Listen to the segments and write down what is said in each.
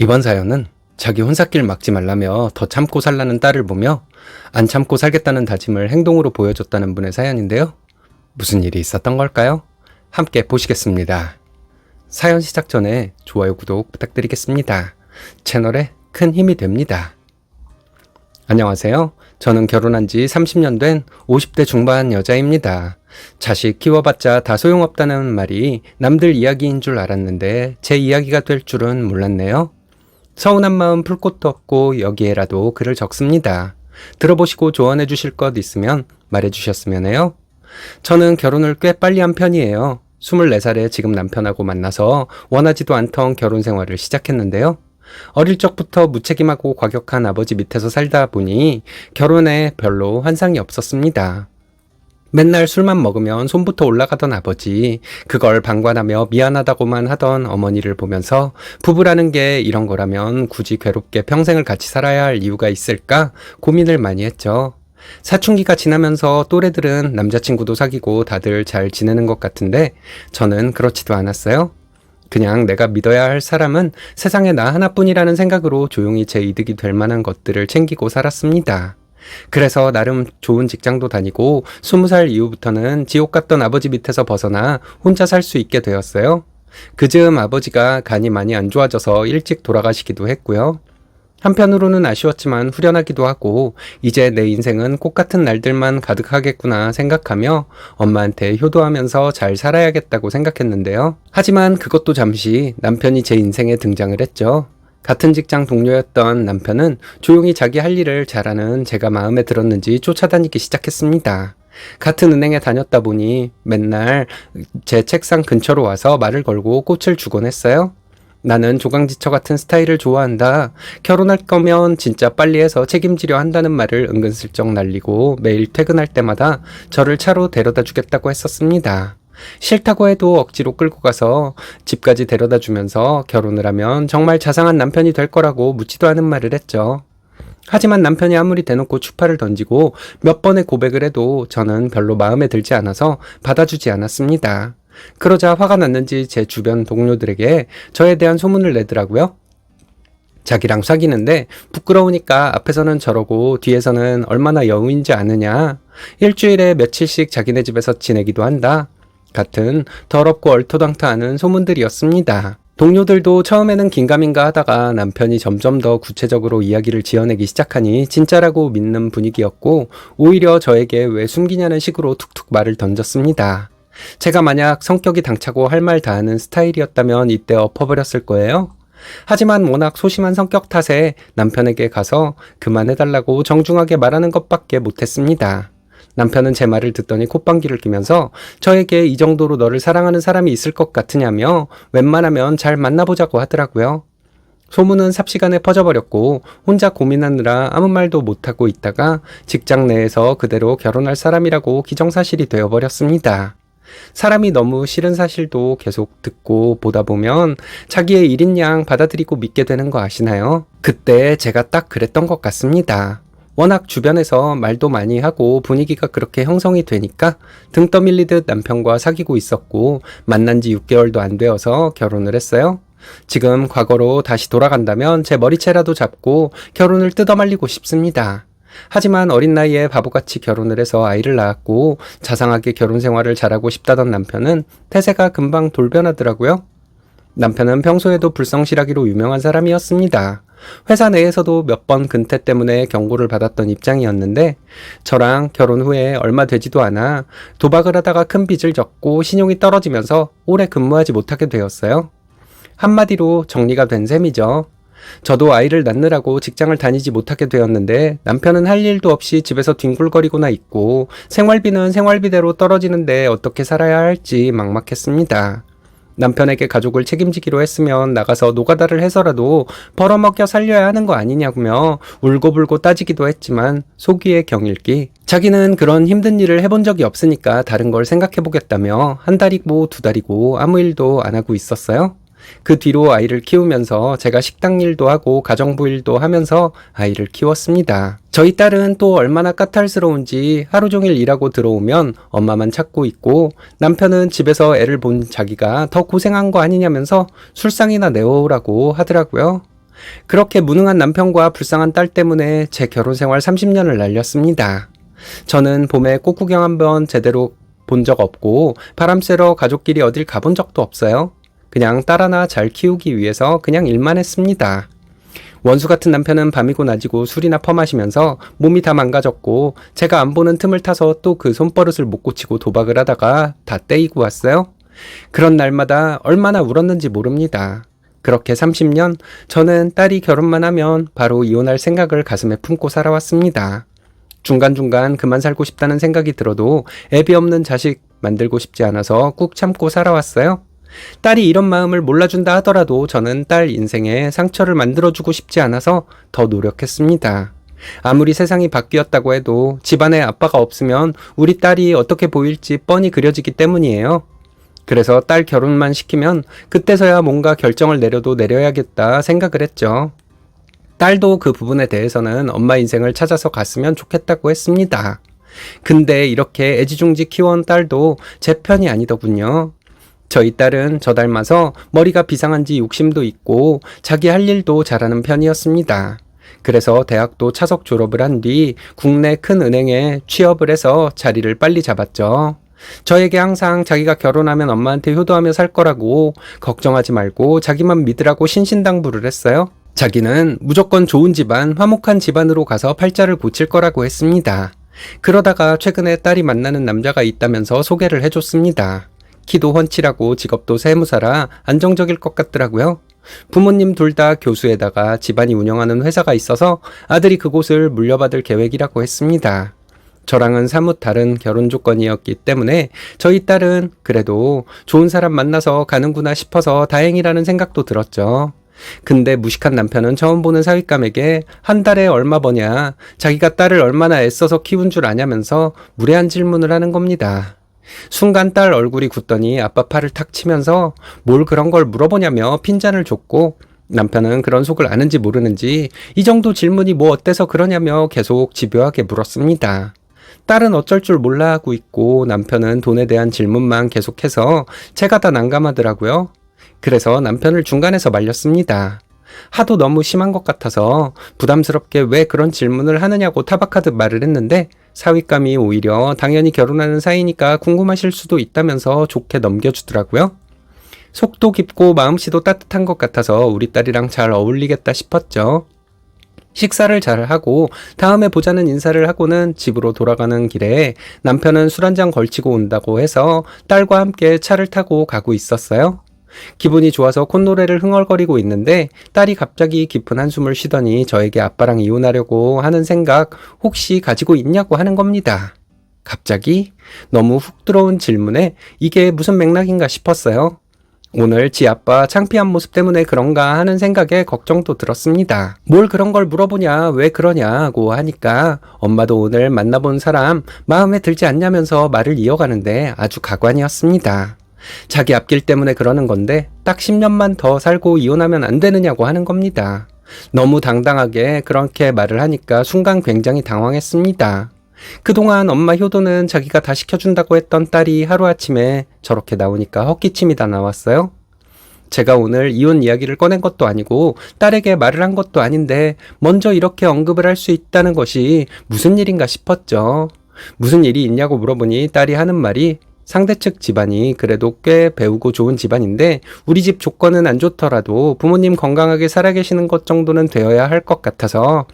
이번 사연은 자기 혼사길 막지 말라며 더 참고 살라는 딸을 보며 안 참고 살겠다는 다짐을 행동으로 보여줬다는 분의 사연인데요. 무슨 일이 있었던 걸까요? 함께 보시겠습니다. 사연 시작 전에 좋아요, 구독 부탁드리겠습니다. 채널에 큰 힘이 됩니다. 안녕하세요. 저는 결혼한 지 30년 된 50대 중반 여자입니다. 자식 키워봤자 다 소용없다는 말이 남들 이야기인 줄 알았는데 제 이야기가 될 줄은 몰랐네요. 서운한 마음 풀 곳도 없고 여기에라도 글을 적습니다. 들어보시고 조언해 주실 것 있으면 말해 주셨으면 해요. 저는 결혼을 꽤 빨리 한 편이에요. 24살에 지금 남편하고 만나서 원하지도 않던 결혼 생활을 시작했는데요. 어릴 적부터 무책임하고 과격한 아버지 밑에서 살다 보니 결혼에 별로 환상이 없었습니다. 맨날 술만 먹으면 손부터 올라가던 아버지, 그걸 방관하며 미안하다고만 하던 어머니를 보면서 부부라는 게 이런 거라면 굳이 괴롭게 평생을 같이 살아야 할 이유가 있을까 고민을 많이 했죠. 사춘기가 지나면서 또래들은 남자친구도 사귀고 다들 잘 지내는 것 같은데 저는 그렇지도 않았어요. 그냥 내가 믿어야 할 사람은 세상에 나 하나뿐이라는 생각으로 조용히 제 이득이 될 만한 것들을 챙기고 살았습니다. 그래서 나름 좋은 직장도 다니고 20살 이후부터는 지옥 같던 아버지 밑에서 벗어나 혼자 살 수 있게 되었어요. 그 즈음 아버지가 간이 많이 안 좋아져서 일찍 돌아가시기도 했고요. 한편으로는 아쉬웠지만 후련하기도 하고 이제 내 인생은 꽃 같은 날들만 가득하겠구나 생각하며 엄마한테 효도하면서 잘 살아야겠다고 생각했는데요. 하지만 그것도 잠시 남편이 제 인생에 등장을 했죠. 같은 직장 동료였던 남편은 조용히 자기 할 일을 잘하는 제가 마음에 들었는지 쫓아다니기 시작했습니다. 같은 은행에 다녔다 보니 맨날 제 책상 근처로 와서 말을 걸고 꽃을 주곤 했어요. 나는 조강지처 같은 스타일을 좋아한다. 결혼할 거면 진짜 빨리 해서 책임지려 한다는 말을 은근슬쩍 날리고 매일 퇴근할 때마다 저를 차로 데려다 주겠다고 했었습니다. 싫다고 해도 억지로 끌고 가서 집까지 데려다 주면서 결혼을 하면 정말 자상한 남편이 될 거라고 묻지도 않은 말을 했죠. 하지만 남편이 아무리 대놓고 추파를 던지고 몇 번의 고백을 해도 저는 별로 마음에 들지 않아서 받아주지 않았습니다. 그러자 화가 났는지 제 주변 동료들에게 저에 대한 소문을 내더라고요. 자기랑 사귀는데 부끄러우니까 앞에서는 저러고 뒤에서는 얼마나 여우인지 아느냐. 일주일에 며칠씩 자기네 집에서 지내기도 한다. 같은 더럽고 얼토당토하는 소문들이었습니다. 동료들도 처음에는 긴가민가 하다가 남편이 점점 더 구체적으로 이야기를 지어내기 시작하니 진짜라고 믿는 분위기였고 오히려 저에게 왜 숨기냐는 식으로 툭툭 말을 던졌습니다. 제가 만약 성격이 당차고 할 말 다 하는 스타일이었다면 이때 엎어버렸을 거예요. 하지만 워낙 소심한 성격 탓에 남편에게 가서 그만해달라고 정중하게 말하는 것밖에 못했습니다. 남편은 제 말을 듣더니 콧방귀를 끼면서 저에게 이 정도로 너를 사랑하는 사람이 있을 것 같으냐며 웬만하면 잘 만나보자고 하더라고요. 소문은 삽시간에 퍼져버렸고 혼자 고민하느라 아무 말도 못하고 있다가 직장 내에서 그대로 결혼할 사람이라고 기정사실이 되어버렸습니다. 사람이 너무 싫은 사실도 계속 듣고 보다 보면 자기의 일인 양 받아들이고 믿게 되는 거 아시나요? 그때 제가 딱 그랬던 것 같습니다. 워낙 주변에서 말도 많이 하고 분위기가 그렇게 형성이 되니까 등 떠밀리듯 남편과 사귀고 있었고 만난 지 6개월도 안 되어서 결혼을 했어요. 지금 과거로 다시 돌아간다면 제 머리채라도 잡고 결혼을 뜯어말리고 싶습니다. 하지만 어린 나이에 바보같이 결혼을 해서 아이를 낳았고 자상하게 결혼 생활을 잘하고 싶다던 남편은 태세가 금방 돌변하더라고요. 남편은 평소에도 불성실하기로 유명한 사람이었습니다. 회사 내에서도 몇 번 근태 때문에 경고를 받았던 입장이었는데 저랑 결혼 후에 얼마 되지도 않아 도박을 하다가 큰 빚을 졌고 신용이 떨어지면서 오래 근무하지 못하게 되었어요. 한마디로 정리가 된 셈이죠. 저도 아이를 낳느라고 직장을 다니지 못하게 되었는데 남편은 할 일도 없이 집에서 뒹굴거리고나 있고 생활비는 생활비대로 떨어지는데 어떻게 살아야 할지 막막했습니다. 남편에게 가족을 책임지기로 했으면 나가서 노가다를 해서라도 벌어먹여 살려야 하는 거 아니냐며 울고불고 따지기도 했지만 속위의 경일기 자기는 그런 힘든 일을 해본 적이 없으니까 다른 걸 생각해보겠다며 한 달이고 두 달이고 아무 일도 안 하고 있었어요. 그 뒤로 아이를 키우면서 제가 식당 일도 하고 가정부 일도 하면서 아이를 키웠습니다. 저희 딸은 또 얼마나 까탈스러운지 하루 종일 일하고 들어오면 엄마만 찾고 있고 남편은 집에서 애를 본 자기가 더 고생한 거 아니냐면서 술상이나 내오라고 하더라고요. 그렇게 무능한 남편과 불쌍한 딸 때문에 제 결혼 생활 30년을 날렸습니다. 저는 봄에 꽃 구경 한번 제대로 본 적 없고 바람 쐬러 가족끼리 어딜 가본 적도 없어요. 그냥 딸 하나 잘 키우기 위해서 그냥 일만 했습니다. 원수 같은 남편은 밤이고 낮이고 술이나 퍼마시면서 몸이 다 망가졌고 제가 안 보는 틈을 타서 또 그 손버릇을 못 고치고 도박을 하다가 다 떼이고 왔어요. 그런 날마다 얼마나 울었는지 모릅니다. 그렇게 30년 저는 딸이 결혼만 하면 바로 이혼할 생각을 가슴에 품고 살아왔습니다. 중간중간 그만 살고 싶다는 생각이 들어도 애비 없는 자식 만들고 싶지 않아서 꾹 참고 살아왔어요. 딸이 이런 마음을 몰라준다 하더라도 저는 딸 인생에 상처를 만들어주고 싶지 않아서 더 노력했습니다. 아무리 세상이 바뀌었다고 해도 집안에 아빠가 없으면 우리 딸이 어떻게 보일지 뻔히 그려지기 때문이에요. 그래서 딸 결혼만 시키면 그때서야 뭔가 결정을 내려도 내려야겠다 생각을 했죠. 딸도 그 부분에 대해서는 엄마 인생을 찾아서 갔으면 좋겠다고 했습니다. 근데 이렇게 애지중지 키워온 딸도 제 편이 아니더군요. 저희 딸은 저 닮아서 머리가 비상한지 욕심도 있고 자기 할 일도 잘하는 편이었습니다. 그래서 대학도 차석 졸업을 한 뒤 국내 큰 은행에 취업을 해서 자리를 빨리 잡았죠. 저에게 항상 자기가 결혼하면 엄마한테 효도하며 살 거라고 걱정하지 말고 자기만 믿으라고 신신당부를 했어요. 자기는 무조건 좋은 집안, 화목한 집안으로 가서 팔자를 고칠 거라고 했습니다. 그러다가 최근에 딸이 만나는 남자가 있다면서 소개를 해줬습니다. 키도 훤칠하고 직업도 세무사라 안정적일 것 같더라고요. 부모님 둘 다 교수에다가 집안이 운영하는 회사가 있어서 아들이 그곳을 물려받을 계획이라고 했습니다. 저랑은 사뭇 다른 결혼 조건이었기 때문에 저희 딸은 그래도 좋은 사람 만나서 가는구나 싶어서 다행이라는 생각도 들었죠. 근데 무식한 남편은 처음 보는 사윗감에게 한 달에 얼마 버냐, 자기가 딸을 얼마나 애써서 키운 줄 아냐면서 무례한 질문을 하는 겁니다. 순간 딸 얼굴이 굳더니 아빠 팔을 탁 치면서 뭘 그런 걸 물어보냐며 핀잔을 줬고 남편은 그런 속을 아는지 모르는지 이 정도 질문이 뭐 어때서 그러냐며 계속 집요하게 물었습니다. 딸은 어쩔 줄 몰라 하고 있고 남편은 돈에 대한 질문만 계속해서 제가 다 난감하더라고요. 그래서 남편을 중간에서 말렸습니다. 하도 너무 심한 것 같아서 부담스럽게 왜 그런 질문을 하느냐고 타박하듯 말을 했는데 사윗감이 오히려 당연히 결혼하는 사이니까 궁금하실 수도 있다면서 좋게 넘겨주더라고요. 속도 깊고 마음씨도 따뜻한 것 같아서 우리 딸이랑 잘 어울리겠다 싶었죠. 식사를 잘 하고 다음에 보자는 인사를 하고는 집으로 돌아가는 길에 남편은 술 한 잔 걸치고 온다고 해서 딸과 함께 차를 타고 가고 있었어요. 기분이 좋아서 콧노래를 흥얼거리고 있는데 딸이 갑자기 깊은 한숨을 쉬더니 저에게 아빠랑 이혼하려고 하는 생각 혹시 가지고 있냐고 하는 겁니다. 갑자기 너무 훅 들어온 질문에 이게 무슨 맥락인가 싶었어요. 오늘 지 아빠 창피한 모습 때문에 그런가 하는 생각에 걱정도 들었습니다. 뭘 그런 걸 물어보냐, 왜 그러냐고 하니까 엄마도 오늘 만나본 사람 마음에 들지 않냐면서 말을 이어가는데 아주 가관이었습니다. 자기 앞길 때문에 그러는 건데 딱 10년만 더 살고 이혼하면 안 되느냐고 하는 겁니다. 너무 당당하게 그렇게 말을 하니까 순간 굉장히 당황했습니다. 그동안 엄마 효도는 자기가 다 시켜준다고 했던 딸이 하루아침에 저렇게 나오니까 헛기침이 다 나왔어요. 제가 오늘 이혼 이야기를 꺼낸 것도 아니고 딸에게 말을 한 것도 아닌데 먼저 이렇게 언급을 할 수 있다는 것이 무슨 일인가 싶었죠. 무슨 일이 있냐고 물어보니 딸이 하는 말이 상대 측 집안이 그래도 꽤 배우고 좋은 집안인데 우리 집 조건은 안 좋더라도 부모님 건강하게 살아계시는 것 정도는 되어야 할 것 같아서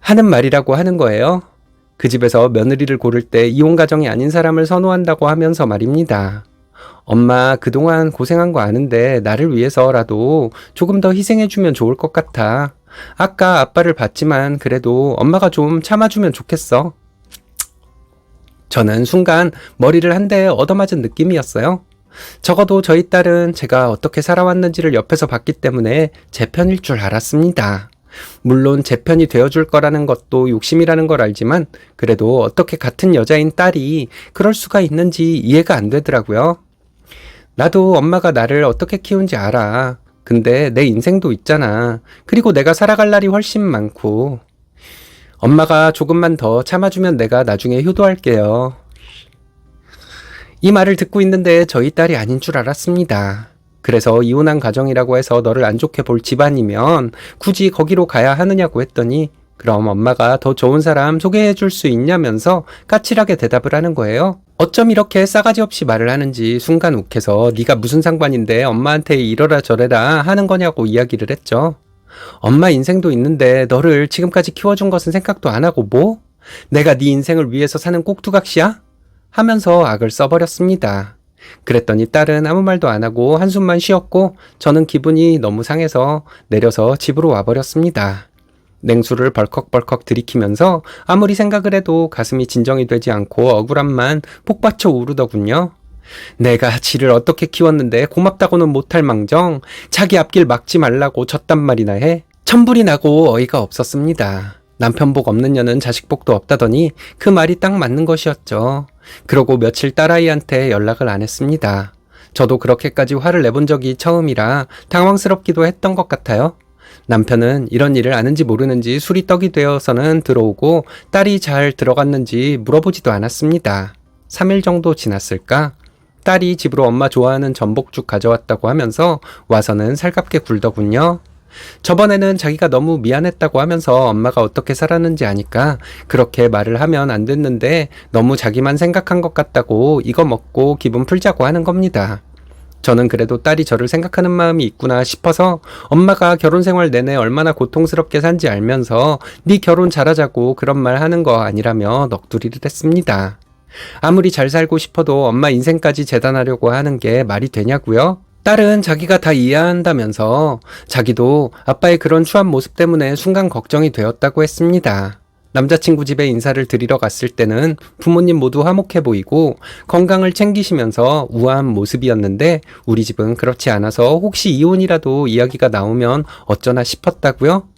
하는 말이라고 하는 거예요. 그 집에서 며느리를 고를 때 이혼 가정이 아닌 사람을 선호한다고 하면서 말입니다. 엄마 그동안 고생한 거 아는데 나를 위해서라도 조금 더 희생해주면 좋을 것 같아. 아까 아빠를 봤지만 그래도 엄마가 좀 참아주면 좋겠어. 저는 순간 머리를 한 대 얻어맞은 느낌이었어요. 적어도 저희 딸은 제가 어떻게 살아왔는지를 옆에서 봤기 때문에 제 편일 줄 알았습니다. 물론 제 편이 되어줄 거라는 것도 욕심이라는 걸 알지만 그래도 어떻게 같은 여자인 딸이 그럴 수가 있는지 이해가 안 되더라고요. 나도 엄마가 나를 어떻게 키운지 알아. 근데 내 인생도 있잖아. 그리고 내가 살아갈 날이 훨씬 많고. 엄마가 조금만 더 참아주면 내가 나중에 효도할게요. 이 말을 듣고 있는데 저희 딸이 아닌 줄 알았습니다. 그래서 이혼한 가정이라고 해서 너를 안 좋게 볼 집안이면 굳이 거기로 가야 하느냐고 했더니 그럼 엄마가 더 좋은 사람 소개해 줄 수 있냐면서 까칠하게 대답을 하는 거예요. 어쩜 이렇게 싸가지 없이 말을 하는지 순간 욱해서 네가 무슨 상관인데 엄마한테 이러라 저래라 하는 거냐고 이야기를 했죠. 엄마 인생도 있는데 너를 지금까지 키워준 것은 생각도 안 하고 뭐? 내가 네 인생을 위해서 사는 꼭두각시야? 하면서 악을 써버렸습니다. 그랬더니 딸은 아무 말도 안 하고 한숨만 쉬었고 저는 기분이 너무 상해서 내려서 집으로 와버렸습니다. 냉수를 벌컥벌컥 들이키면서 아무리 생각을 해도 가슴이 진정이 되지 않고 억울함만 폭받쳐 오르더군요. 내가 지를 어떻게 키웠는데 고맙다고는 못할 망정 자기 앞길 막지 말라고 졌단 말이나 해 천불이 나고 어이가 없었습니다. 남편 복 없는 년은 자식 복도 없다더니 그 말이 딱 맞는 것이었죠. 그러고 며칠 딸아이한테 연락을 안 했습니다. 저도 그렇게까지 화를 내본 적이 처음이라 당황스럽기도 했던 것 같아요. 남편은 이런 일을 아는지 모르는지 술이 떡이 되어서는 들어오고 딸이 잘 들어갔는지 물어보지도 않았습니다. 3일 정도 지났을까? 딸이 집으로 엄마 좋아하는 전복죽 가져왔다고 하면서 와서는 살갑게 굴더군요. 저번에는 자기가 너무 미안했다고 하면서 엄마가 어떻게 살았는지 아니까 그렇게 말을 하면 안 됐는데 너무 자기만 생각한 것 같다고 이거 먹고 기분 풀자고 하는 겁니다. 저는 그래도 딸이 저를 생각하는 마음이 있구나 싶어서 엄마가 결혼 생활 내내 얼마나 고통스럽게 산지 알면서 네 결혼 잘하자고 그런 말 하는 거 아니라며 넋두리를 했습니다. 아무리 잘 살고 싶어도 엄마 인생까지 재단하려고 하는 게 말이 되냐고요? 딸은 자기가 다 이해한다면서 자기도 아빠의 그런 추한 모습 때문에 순간 걱정이 되었다고 했습니다. 남자친구 집에 인사를 드리러 갔을 때는 부모님 모두 화목해 보이고 건강을 챙기시면서 우아한 모습이었는데 우리 집은 그렇지 않아서 혹시 이혼이라도 이야기가 나오면 어쩌나 싶었다고요?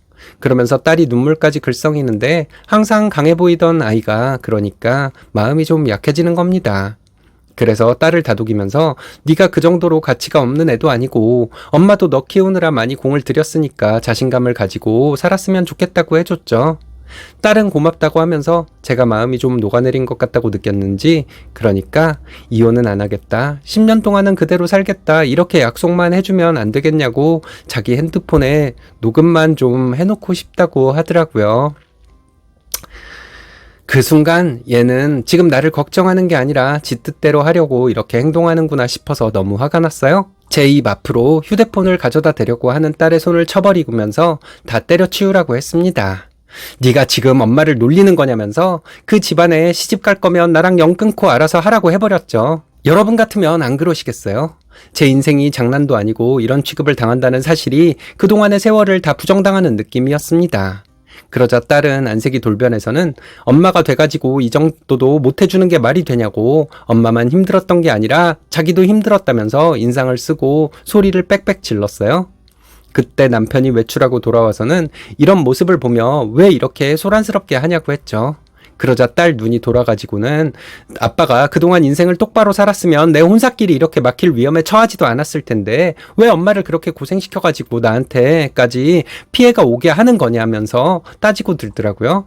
그러면서 딸이 눈물까지 글썽이는데 항상 강해 보이던 아이가 그러니까 마음이 좀 약해지는 겁니다. 그래서 딸을 다독이면서 네가 그 정도로 가치가 없는 애도 아니고 엄마도 너 키우느라 많이 공을 들였으니까 자신감을 가지고 살았으면 좋겠다고 해줬죠. 딸은 고맙다고 하면서 제가 마음이 좀 녹아내린 것 같다고 느꼈는지 그러니까 이혼은 안 하겠다. 10년 동안은 그대로 살겠다. 이렇게 약속만 해주면 안 되겠냐고 자기 핸드폰에 녹음만 좀 해놓고 싶다고 하더라고요. 그 순간 얘는 지금 나를 걱정하는 게 아니라 지 뜻대로 하려고 이렇게 행동하는구나 싶어서 너무 화가 났어요. 제 입 앞으로 휴대폰을 가져다 대려고 하는 딸의 손을 쳐버리면서 다 때려치우라고 했습니다. 네가 지금 엄마를 놀리는 거냐면서 그 집안에 시집 갈 거면 나랑 영 끊고 알아서 하라고 해버렸죠. 여러분 같으면 안 그러시겠어요? 제 인생이 장난도 아니고 이런 취급을 당한다는 사실이 그동안의 세월을 다 부정당하는 느낌이었습니다. 그러자 딸은 안색이 돌변해서는 엄마가 돼가지고 이 정도도 못해주는 게 말이 되냐고 엄마만 힘들었던 게 아니라 자기도 힘들었다면서 인상을 쓰고 소리를 빽빽 질렀어요. 그때 남편이 외출하고 돌아와서는 이런 모습을 보며 왜 이렇게 소란스럽게 하냐고 했죠. 그러자 딸 눈이 돌아가지고는 아빠가 그동안 인생을 똑바로 살았으면 내 혼사길이 이렇게 막힐 위험에 처하지도 않았을 텐데 왜 엄마를 그렇게 고생시켜가지고 나한테까지 피해가 오게 하는 거냐면서 따지고 들더라고요.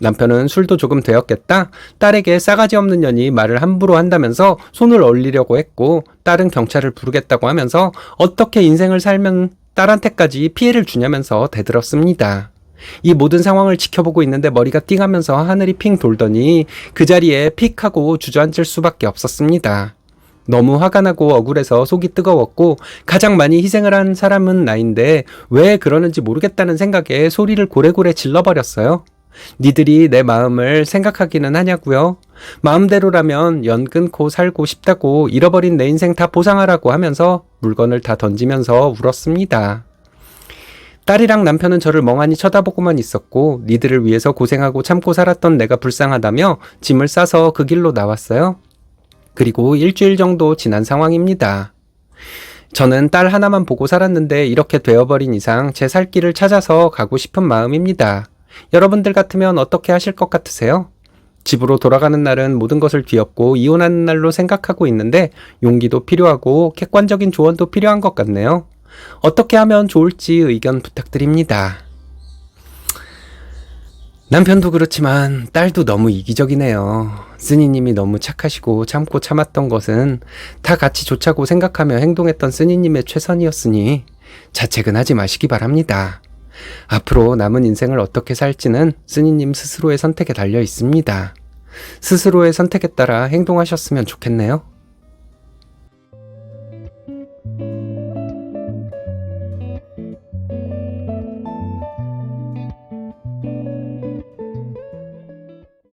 남편은 술도 조금 되었겠다. 딸에게 싸가지 없는 년이 말을 함부로 한다면서 손을 얼리려고 했고 딸은 경찰을 부르겠다고 하면서 어떻게 인생을 살면 딸한테까지 피해를 주냐면서 대들었습니다. 이 모든 상황을 지켜보고 있는데 머리가 띵하면서 하늘이 핑 돌더니 그 자리에 픽 하고 주저앉을 수밖에 없었습니다. 너무 화가 나고 억울해서 속이 뜨거웠고 가장 많이 희생을 한 사람은 나인데 왜 그러는지 모르겠다는 생각에 소리를 고래고래 질러버렸어요. 니들이 내 마음을 생각하기는 하냐고요? 마음대로라면 연 끊고 살고 싶다고 잃어버린 내 인생 다 보상하라고 하면서 물건을 다 던지면서 울었습니다. 딸이랑 남편은 저를 멍하니 쳐다보고만 있었고 니들을 위해서 고생하고 참고 살았던 내가 불쌍하다며 짐을 싸서 그 길로 나왔어요. 그리고 일주일 정도 지난 상황입니다. 저는 딸 하나만 보고 살았는데 이렇게 되어버린 이상 제 살 길을 찾아서 가고 싶은 마음입니다. 여러분들 같으면 어떻게 하실 것 같으세요? 집으로 돌아가는 날은 모든 것을 뒤엎고 이혼하는 날로 생각하고 있는데 용기도 필요하고 객관적인 조언도 필요한 것 같네요. 어떻게 하면 좋을지 의견 부탁드립니다. 남편도 그렇지만 딸도 너무 이기적이네요. 쓰니님이 너무 착하시고 참고 참았던 것은 다 같이 좋자고 생각하며 행동했던 쓰니님의 최선이었으니 자책은 하지 마시기 바랍니다. 앞으로 남은 인생을 어떻게 살지는 쓰니님 스스로의 선택에 달려 있습니다. 스스로의 선택에 따라 행동하셨으면 좋겠네요.